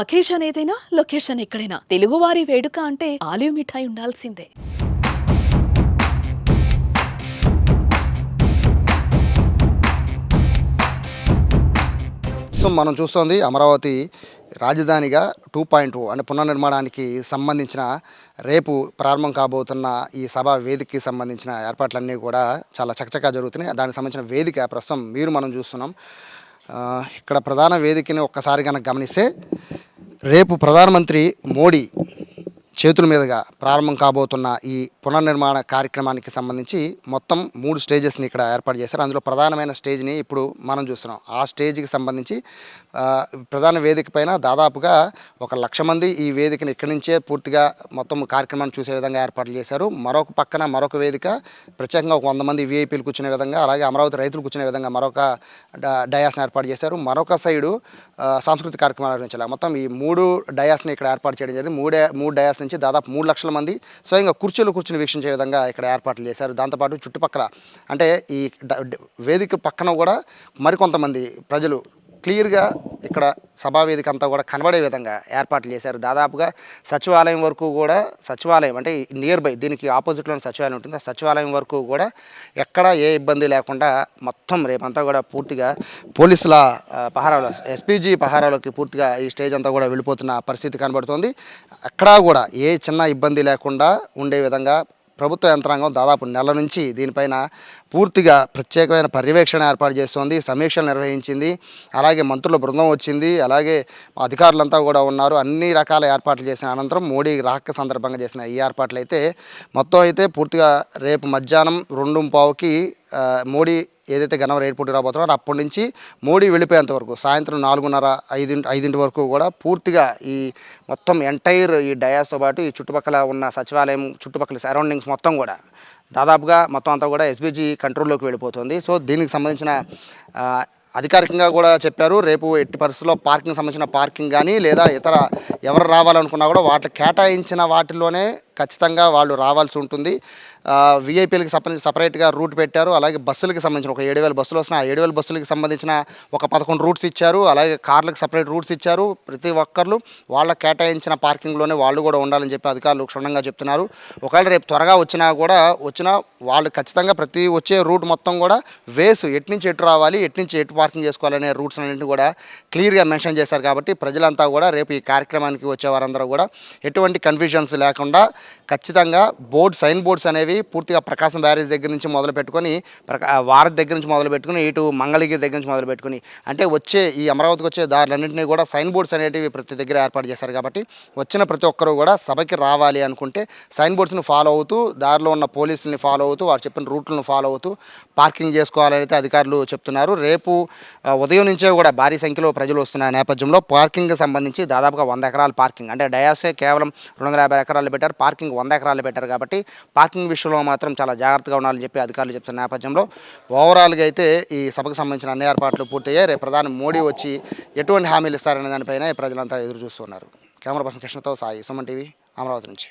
Occasion ఏదైనా location ఎక్కడైనా. తెలుగువారి వేడుక అంటే ఆలివ్ మిఠాయి ఉండాల్సిందే. సో మనం చూస్తోంది అమరావతి రాజధానిగా టూ పాయింట్ అంటే పునర్నిర్మాణానికి సంబంధించిన రేపు ప్రారంభం కాబోతున్న ఈ సభా వేదికకి సంబంధించిన ఏర్పాట్లన్నీ కూడా చాలా చకచకా జరుగుతున్నాయి. దానికి సంబంధించిన వేదిక ప్రస్తుతం మీరు మనం చూస్తున్నాం. ఇక్కడ ప్రధాన వేదికని ఒక్కసారి కనుక గమనిస్తే రేపు ప్రధానమంత్రి మోడీ చేతుల మీదుగా ప్రారంభం కాబోతున్న ఈ పునర్నిర్మాణ కార్యక్రమానికి సంబంధించి మొత్తం మూడు స్టేజెస్ని ఇక్కడ ఏర్పాటు చేశారు. అందులో ప్రధానమైన స్టేజ్ని ఇప్పుడు మనం చూస్తున్నాం. ఆ స్టేజ్కి సంబంధించి ప్రధాన వేదిక పైన దాదాపుగా ఒక లక్ష మంది ఈ వేదికను ఇక్కడి నుంచే పూర్తిగా మొత్తం కార్యక్రమాన్ని చూసే విధంగా ఏర్పాట్లు చేశారు. మరొక పక్కన మరొక వేదిక ప్రత్యేకంగా ఒక వంద మంది వీఐపీలు కూర్చునే విధంగా అలాగే అమరావతి రైతులు కూర్చునే విధంగా మరొక డ- డయాస్ని ఏర్పాటు చేశారు. మరొక సైడు సాంస్కృతిక కార్యక్రమాలు నిర్వహించాలి మొత్తం ఈ మూడు డయాస్ని ఇక్కడ ఏర్పాటు చేయడం జరిగింది. మూడే మూడు డయాస్ని నుంచి దాదాపు మూడు లక్షల మంది స్వయంగా కుర్చీలు కూర్చుని వీక్షించే విధంగా ఇక్కడ ఏర్పాట్లు చేశారు. దాంతోపాటు చుట్టుపక్కల అంటే ఈ డ- వేదిక పక్కన కూడా మరికొంతమంది ప్రజలు క్లియర్గా ఇక్కడ సభా వేదిక అంతా కూడా కనబడే విధంగా ఏర్పాట్లు చేశారు. దాదాపుగా సచివాలయం వరకు కూడా సచివాలయం అంటే నియర్ బై దీనికి ఆపోజిట్లో సచివాలయం ఉంటుంది. ఆ సచివాలయం వరకు కూడా ఎక్కడ ఏ ఇబ్బంది లేకుండా మొత్తం రేపంతా కూడా పూర్తిగా పోలీసుల ఆ, పహారాలో ఎస్పీజీ పహారాలోకి పూర్తిగా ఈ స్టేజ్ అంతా కూడా వెళ్ళిపోతున్న పరిస్థితి కనబడుతోంది. అక్కడ కూడా ఏ చిన్న ఇబ్బంది లేకుండా ఉండే విధంగా ప్రభుత్వ యంత్రాంగం దాదాపు నెల నుంచి దీనిపైన పూర్తిగా ప్రత్యేకమైన పర్యవేక్షణ ఏర్పాటు చేస్తోంది సమీక్షలు నిర్వహించింది అలాగే మంత్రుల బృందం వచ్చింది అలాగే అధికారులంతా కూడా ఉన్నారు. అన్ని రకాల ఏర్పాట్లు చేసిన అనంతరం మోడీ రాక సందర్భంగా చేసిన ఈ ఏర్పాట్లు అయితే మొత్తం అయితే పూర్తిగా రేపు మధ్యాహ్నం రెండు పావుకి మోడీ ఏదైతే గన్నవరం ఎయిర్పోర్ట్ రాబోతున్నారో అప్పటి నుంచి మోడీ వెళ్ళిపోయేంత వరకు సాయంత్రం నాలుగున్నర ఐదింటి ఐదింటి వరకు కూడా పూర్తిగా ఈ మొత్తం ఎంటైర్ ఈ డయాస్తో పాటు ఈ చుట్టుపక్కల ఉన్న సచివాలయం చుట్టుపక్కల సరౌండింగ్స్ మొత్తం కూడా దాదాపుగా మొత్తం అంతా కూడా ఎస్బీజీ కంట్రోల్లోకి వెళ్ళిపోతుంది. సో దీనికి సంబంధించిన అధికారికంగా కూడా చెప్పారు. రేపు ఎట్టి పరిస్థితుల్లో పార్కింగ్ సంబంధించిన పార్కింగ్ కానీ లేదా ఇతర ఎవరు రావాలనుకున్నా కూడా వాటి కేటాయించిన వాటిలోనే ఖచ్చితంగా వాళ్ళు రావాల్సి ఉంటుంది. విఐపీలకు సంబంధించి సపరేట్గా రూట్ పెట్టారు. అలాగే బస్సులకు సంబంధించిన ఒక ఏడు వేల బస్సులు వస్తున్నాయి. ఆ ఏడు వేల బస్సులకు సంబంధించిన ఒక పదకొండు రూట్స్ ఇచ్చారు. అలాగే కార్లకు సపరేట్ రూట్స్ ఇచ్చారు. ప్రతి ఒక్కరు వాళ్ళ కేటాయించిన పార్కింగ్లోనే వాళ్ళు కూడా ఉండాలని చెప్పి అధికారులు క్షుణ్ణంగా చెప్తున్నారు. ఒకవేళ రేపు త్వరగా వచ్చినా కూడా వచ్చినా వాళ్ళు ఖచ్చితంగా ప్రతి వచ్చే రూట్ మొత్తం కూడా వేస్ ఎటు నుంచి ఎటు రావాలి ఎటు నుంచి ఎటు పార్కింగ్ చేసుకోవాలనే రూట్స్ అన్నింటినీ కూడా క్లియర్గా మెన్షన్ చేశారు కాబట్టి ప్రజలంతా కూడా రేపు ఈ కార్యక్రమాన్ని కార్యక్రమానికి వచ్చే వారందరూ కూడా ఎటువంటి కన్ఫ్యూజన్స్ లేకుండా ఖచ్చితంగా బోర్డ్ సైన్ బోర్డ్స్ అనేవి పూర్తిగా ప్రకాశం బ్యారేజ్ దగ్గర నుంచి మొదలు పెట్టుకొని ప్రకా దగ్గర నుంచి మొదలు పెట్టుకుని ఇటు మంగళగిరి దగ్గర నుంచి మొదలు పెట్టుకుని అంటే వచ్చే ఈ అమరావతికి వచ్చే దారులన్నింటినీ కూడా సైన్ బోర్డ్స్ అనేటివి ప్రతి దగ్గర ఏర్పాటు చేశారు కాబట్టి వచ్చిన ప్రతి ఒక్కరూ కూడా సభకి రావాలి అనుకుంటే సైన్ బోర్డ్స్ని ఫాలో అవుతూ దారిలో ఉన్న పోలీసుల్ని ఫాలో అవుతూ వారు చెప్పిన రూట్లను ఫాలో అవుతూ పార్కింగ్ చేసుకోవాలని అధికారులు చెప్తున్నారు. రేపు ఉదయం నుంచే కూడా భారీ సంఖ్యలో ప్రజలు వస్తున్న నేపథ్యంలో పార్కింగ్కి సంబంధించి దాదాపుగా వంద ఎకరాల పార్కింగ్. అంటే డయాసే కేవలం రెండు వందల యాభై ఎకరాలు పెట్టారు పార్కింగ్ వంద ఎకరాలు పెట్టారు కాబట్టి పార్కింగ్ విషయంలో మాత్రం చాలా జాగ్రత్తగా ఉండాలని చెప్పి అధికారులు చెప్తున్న నేపథ్యంలో ఓవరాల్గా అయితే ఈ సభకు సంబంధించిన అన్ని ఏర్పాట్లు పూర్తయ్యాయి. రేపు ప్రధాని మోడీ వచ్చి ఎటువంటి హామీలు ఇస్తారనే దానిపైన ప్రజలంతా ఎదురు చూస్తున్నారు. కెమెరా పర్సన్ కృష్ణతో సాయి సుమన్ టీవీ అమరావతి నుంచి.